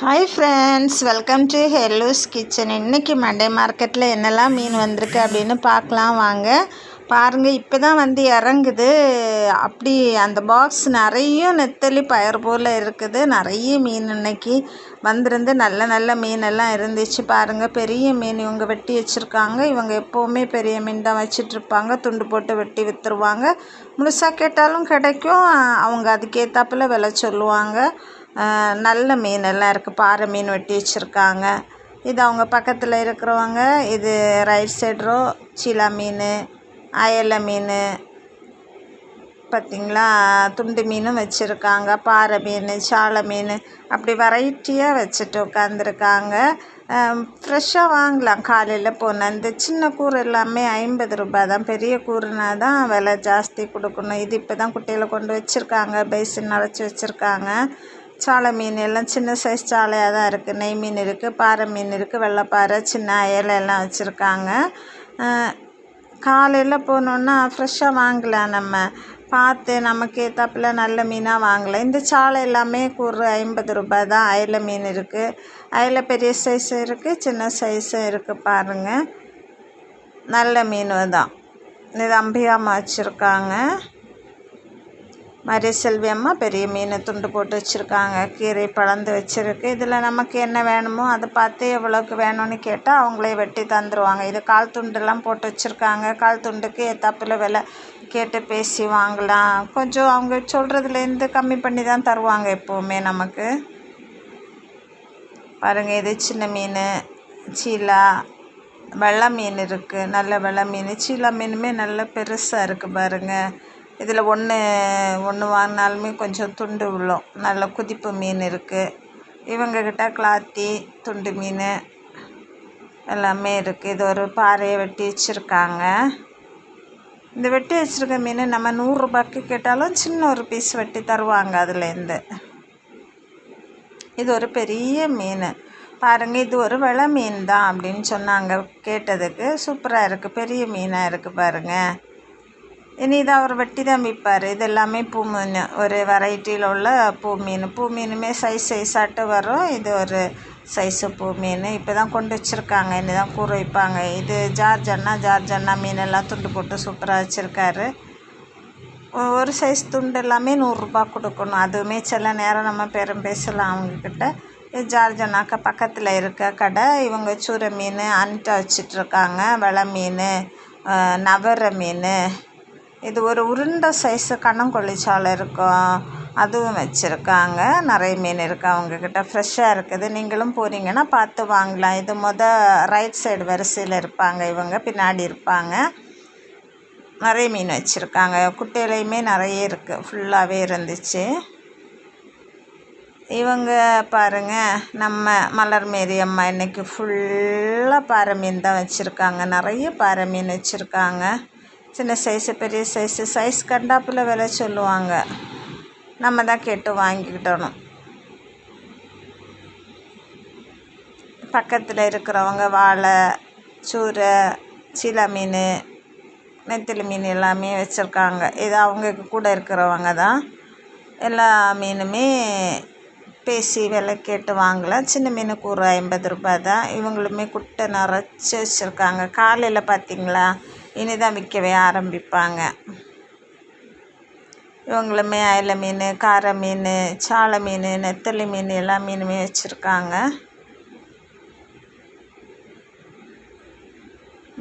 Hi friends welcome to ஹெல்லூஸ் kitchen இன்றைக்கி Monday மார்க்கெட்டில் என்னெல்லாம் மீன் வந்திருக்கு அப்படின்னு பார்க்கலாம் வாங்க. பாருங்கள் இப்போ தான் வந்து இறங்குது. அப்படி அந்த பாக்ஸ் நிறைய நெத்தலி பயர் போல் இருக்குது. நிறைய மீன் இன்னைக்கு வந்திருந்து நல்ல நல்ல மீனெல்லாம் இருந்துச்சு பாருங்கள் பெரிய மீன் இவங்க வெட்டி வச்சுருக்காங்க. இவங்க எப்போவுமே பெரிய மீன் தான் வச்சிட்ருப்பாங்க துண்டு போட்டு வெட்டி விற்றுருவாங்க முழுசாக கேட்டாலும் கிடைக்கும். அவங்க அதுக்கேற்றாப்புல விலை சொல்லுவாங்க. நல்ல மீன் எல்லாம் இருக்குது பாறை மீன் வெட்டி வச்சுருக்காங்க. இது அவங்க பக்கத்தில் இருக்கிறவங்க இது ரைட் சைட்ரோ சீலா மீன் அயல மீன் பார்த்திங்களா துண்டு மீனும் வச்சுருக்காங்க. பாறை மீன் சாலை மீன் அப்படி வெரைட்டியாக வச்சுட்டு உட்காந்துருக்காங்க ஃப்ரெஷ்ஷாக வாங்கலாம். காலையில் போனால் இந்த சின்ன கூறு எல்லாமே ஐம்பது ரூபாய் தான். பெரிய கூறுனா தான் விலை ஜாஸ்தி கொடுக்கணும். இது இப்போ தான் குட்டையில் கொண்டு வச்சுருக்காங்க. பேசின் நிறச்சி வச்சுருக்காங்க. சாலை மீன் எல்லாம் சின்ன சைஸ் சாலையாக தான் இருக்குது நெய் மீன் இருக்குது பாறை மீன் இருக்குது வெள்ளைப்பாறை சின்ன அயல் எல்லாம் வச்சுருக்காங்க. காலையில் போனோன்னா ஃப்ரெஷ்ஷாக வாங்கலாம் நம்ம. பார்த்து நமக்கு ஏற்றாப்புல நல்ல மீனாக வாங்கலாம். இந்த சாலை எல்லாமே ஒரு ஐம்பது ரூபாய் தான். அயல மீன் இருக்குது அயல பெரிய சைஸும் இருக்குது சின்ன சைஸும் இருக்குது பாருங்கள் நல்ல மீன் தான். இது அம்பியாமல் வச்சுருக்காங்க. மாதிரி செல்வி அம்மா பெரிய மீனை துண்டு போட்டு வச்சுருக்காங்க கீரை பழந்து வச்சுருக்கு. இதில் நமக்கு என்ன வேணுமோ அதை பார்த்து எவ்வளோக்கு வேணும்னு கேட்டால் அவங்களே வெட்டி தந்துடுவாங்க இது கால் துண்டுலாம் போட்டு வச்சுருக்காங்க. கால் துண்டுக்கு ஏத்தாப்பில் விலை கேட்டு பேசி வாங்கலாம். கொஞ்சம் அவங்க சொல்கிறதுலேருந்து கம்மி பண்ணி தான் தருவாங்க எப்போவுமே நமக்கு. பாருங்கள் இது சின்ன மீன் சீலா வெள்ளை மீன் இருக்குது நல்ல வெள்ளை மீன். சீலா மீனுமே நல்ல பெருசாக இருக்குது பாருங்கள் இதில் ஒன்று ஒன்று வாங்கினாலுமே கொஞ்சம் துண்டு விழும் நல்ல குதிப்பு மீன் இருக்குது இவங்கக்கிட்ட கிளாத்தி துண்டு மீன் எல்லாமே இருக்குது இது ஒரு பாறையை வெட்டி வச்சுருக்காங்க. இந்த வெட்டி வச்சுருக்க மீன் நம்ம நூறுரூபாய்க்கு கேட்டாலும் சின்ன ஒரு பீஸ் வெட்டி தருவாங்க அதுலேருந்து. இது ஒரு பெரிய மீன். பாருங்கள் இது ஒரு விலை மீன் தான் அப்படின்னு சொன்னாங்க கேட்டதுக்கு. சூப்பராக இருக்குது பெரிய மீனாக இருக்குது பாருங்கள் இனி இதை அவர் வெட்டி தான் விற்பார் இது எல்லாமே பூ மீன் ஒரு வெரைட்டியில் உள்ள பூ மீன் பூ மீனுமே சைஸ் சைஸாட்டு வரும் இது ஒரு சைஸு பூ மீன் இப்போ தான் கொண்டு வச்சுருக்காங்க இனி தான் கூற வைப்பாங்க இது ஜார்ஜன்னா ஜார்ஜன்னா மீன் எல்லாம் துண்டு போட்டு சூப்பராக வச்சுருக்காரு ஒரு சைஸ் துண்டு எல்லாமே நூறுரூபா கொடுக்கணும் அதுவுமே சில நேரம் நம்ம பெரும் பேசலாம் அவங்கக்கிட்ட இது ஜார்ஜனாக்கா பக்கத்தில் இருக்க கடை இவங்க சூரை மீன் அன்ட்டை வச்சிட்ருக்காங்க வலை மீன் நவர மீன் இது ஒரு உருண்டை சைஸு கண்ணங்கொள்ளிச்சாலை இருக்கும் அதுவும் வச்சுருக்காங்க. நிறைய மீன் இருக்குது அவங்கக்கிட்ட ஃப்ரெஷ்ஷாக இருக்குது. நீங்களும் போகிறீங்கன்னா பார்த்து வாங்கலாம். இது மொதல் ரைட் சைடு வரிசையில் இருப்பாங்க இவங்க. பின்னாடி இருப்பாங்க. நிறைய மீன் வச்சுருக்காங்க. குட்டையிலையுமே நிறைய இருக்குது ஃபுல்லாகவே இருந்துச்சு. இவங்க பாருங்கள் நம்ம மலர் மேரி அம்மா இன்றைக்கி ஃபுல்லாக பாறை மீன் தான் வச்சுருக்காங்க. நிறைய பாறை மீன் வச்சுருக்காங்க. சின்ன சைஸு பெரிய சைஸு சைஸ் கண்டாப்பில் விலை சொல்லுவாங்க. நம்ம தான் கேட்டு வாங்கிக்கிட்டணும். பக்கத்தில் இருக்கிறவங்க வாழை சூரை சீலா மீன் நெத்திலி மீன் எல்லாமே வச்சுருக்காங்க. இது அவங்க கூட இருக்கிறவங்க தான் எல்லா மீனுமே பேசி விலை கேட்டு வாங்கலாம். சின்ன மீனுக்கு ஒரு ஐம்பது ரூபாய் தான். இவங்களுமே குட்டை நிறச்சி வச்சுருக்காங்க. காலையில் பார்த்திங்களா இனிதான் விற்கவே ஆரம்பிப்பாங்க. இவங்களுமே அயில மீன் கார மீன் சாலை மீன் நெத்தலி மீன் எல்லா மீனுமே வச்சுருக்காங்க.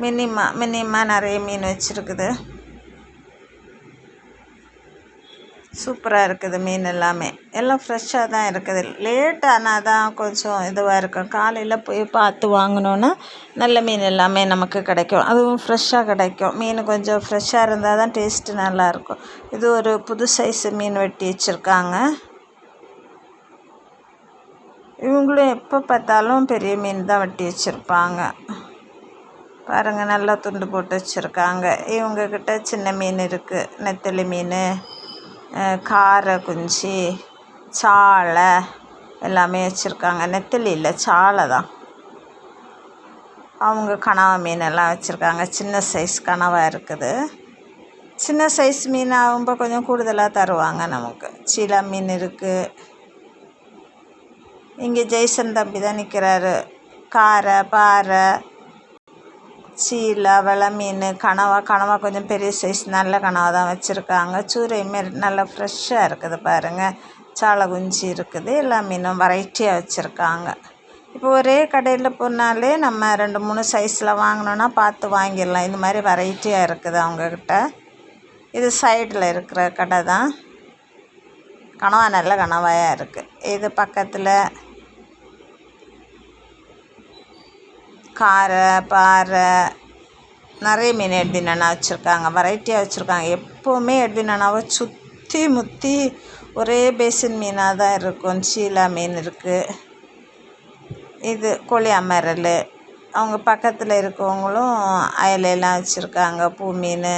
மினிமா மினிமா நிறைய மீன் வச்சுருக்குது. சூப்பராக இருக்குது மீன் எல்லாமே. எல்லாம் ஃப்ரெஷ்ஷாக தான் இருக்குது. லேட் ஆனால் தான் கொஞ்சம் இதுவாக இருக்கும். காலையில் போய் பார்த்து வாங்கினோன்னா நல்ல மீன் எல்லாமே நமக்கு கிடைக்கும். அதுவும் ஃப்ரெஷ்ஷாக கிடைக்கும். மீன் கொஞ்சம் ஃப்ரெஷ்ஷாக இருந்தால் தான் டேஸ்ட்டு நல்லாயிருக்கும் இது ஒரு புது சைஸு மீன் வெட்டி வச்சுருக்காங்க. இவங்களும் எப்போ பார்த்தாலும் பெரிய மீன் தான் வெட்டி வச்சுருப்பாங்க. பாருங்கள் நல்லா துண்டு போட்டு வச்சுருக்காங்க. இவங்கக்கிட்ட சின்ன மீன் இருக்குது நெத்தலி மீன் காரை குஞ்சு சாலை எல்லாமே வச்சுருக்காங்க. நெத்திலி இல்லை சாலை தான். அவங்க கனவா மீனெல்லாம் வச்சுருக்காங்க. சின்ன சைஸ் கனவா இருக்குது. சின்ன சைஸ் மீன் ஆகும்போது கொஞ்சம் கூடுதலாக தருவாங்க நமக்கு. சீலா மீன் இருக்குது இங்கே ஜெய்சன் தம்பி தான் நிற்கிறாரு காரை பாறை சீலா வெலை மீன் கனவா. கனவா கொஞ்சம் பெரிய சைஸ் நல்ல கனவா தான் வச்சுருக்காங்க. சூரை மாரி நல்லா ஃப்ரெஷ்ஷாக இருக்குது பாருங்கள் சாலை குஞ்சு இருக்குது எல்லா மீனும் வெரைட்டியாக வச்சுருக்காங்க. இப்போ ஒரே கடையில் போனாலே நம்ம ரெண்டு மூணு சைஸில் வாங்கினோன்னா பார்த்து வாங்கிடலாம். இந்த மாதிரி வெரைட்டியாக இருக்குது அவங்கக்கிட்ட இது சைடில் இருக்கிற கடை தான். கனவா நல்ல கனவாயாக இருக்குது இது பக்கத்தில் காரை பாறை நிறைய மீன் எட்வின் வச்சுருக்காங்க. வெரைட்டியாக வச்சுருக்காங்க. எப்போவுமே எட்வின் சுற்றி முற்றி ஒரே பேசின் மீனாக தான் இருக்கும். சீலா மீன் இருக்குது இது கோழியாமரல் அவங்க பக்கத்தில் இருக்கவங்களும் அயலையெல்லாம் வச்சுருக்காங்க. பூ மீன்.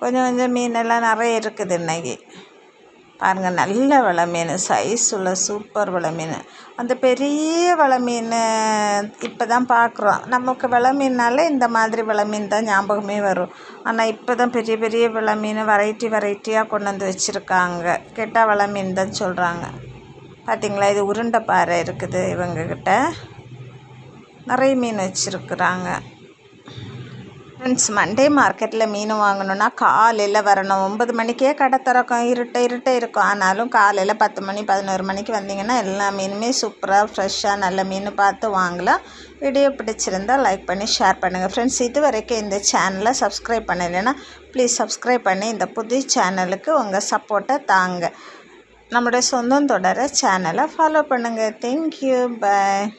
கொஞ்சம் கொஞ்சம் மீனெல்லாம் நிறைய இருக்குது இன்றைக்கி பாருங்கள் நல்ல வலை மீன் சைஸ் உள்ள சூப்பர் வலை மீன் அந்த பெரிய வலை மீன் இப்போ தான் பார்க்குறோம் நமக்கு வலை மீன்னாலே இந்த மாதிரி வலை மீன் தான் ஞாபகமே வரும். ஆனால் இப்போ தான் பெரிய பெரிய வலை மீன் வெரைட்டி வெரைட்டியாக கொண்டு வந்து வச்சுருக்காங்க. கெட்டா வலை மீன் தான் சொல்கிறாங்க பார்த்திங்களா இது உருண்டை பாறை இருக்குது இவங்கக்கிட்ட நிறைய மீன் வச்சுருக்குறாங்க. ஃப்ரெண்ட்ஸ் மண்டே மார்க்கெட்டில் மீன் வாங்கணுன்னா காலையில் வரணும். ஒம்பது மணிக்கே கடை திறக்கும். இருட்ட இருட்ட இருக்கும். ஆனாலும் காலையில் பத்து மணி பதினோரு மணிக்கு வந்தீங்கன்னா எல்லா மீனுமே சூப்பராக ஃப்ரெஷ்ஷாக நல்ல மீன் பார்த்து வாங்கலாம். வீடியோ பிடிச்சிருந்தால் லைக் பண்ணி ஷேர் பண்ணுங்கள் ஃப்ரெண்ட்ஸ் இது வரைக்கும் இந்த சேனலை சப்ஸ்கிரைப் பண்ணலைன்னா ப்ளீஸ் சப்ஸ்கிரைப் பண்ணி இந்த புது சேனலுக்கு உங்கள் சப்போர்ட்டை தாங்க. நம்முடைய சொந்தம் தொடர சேனலை ஃபாலோ பண்ணுங்கள் தேங்க்யூ பாய்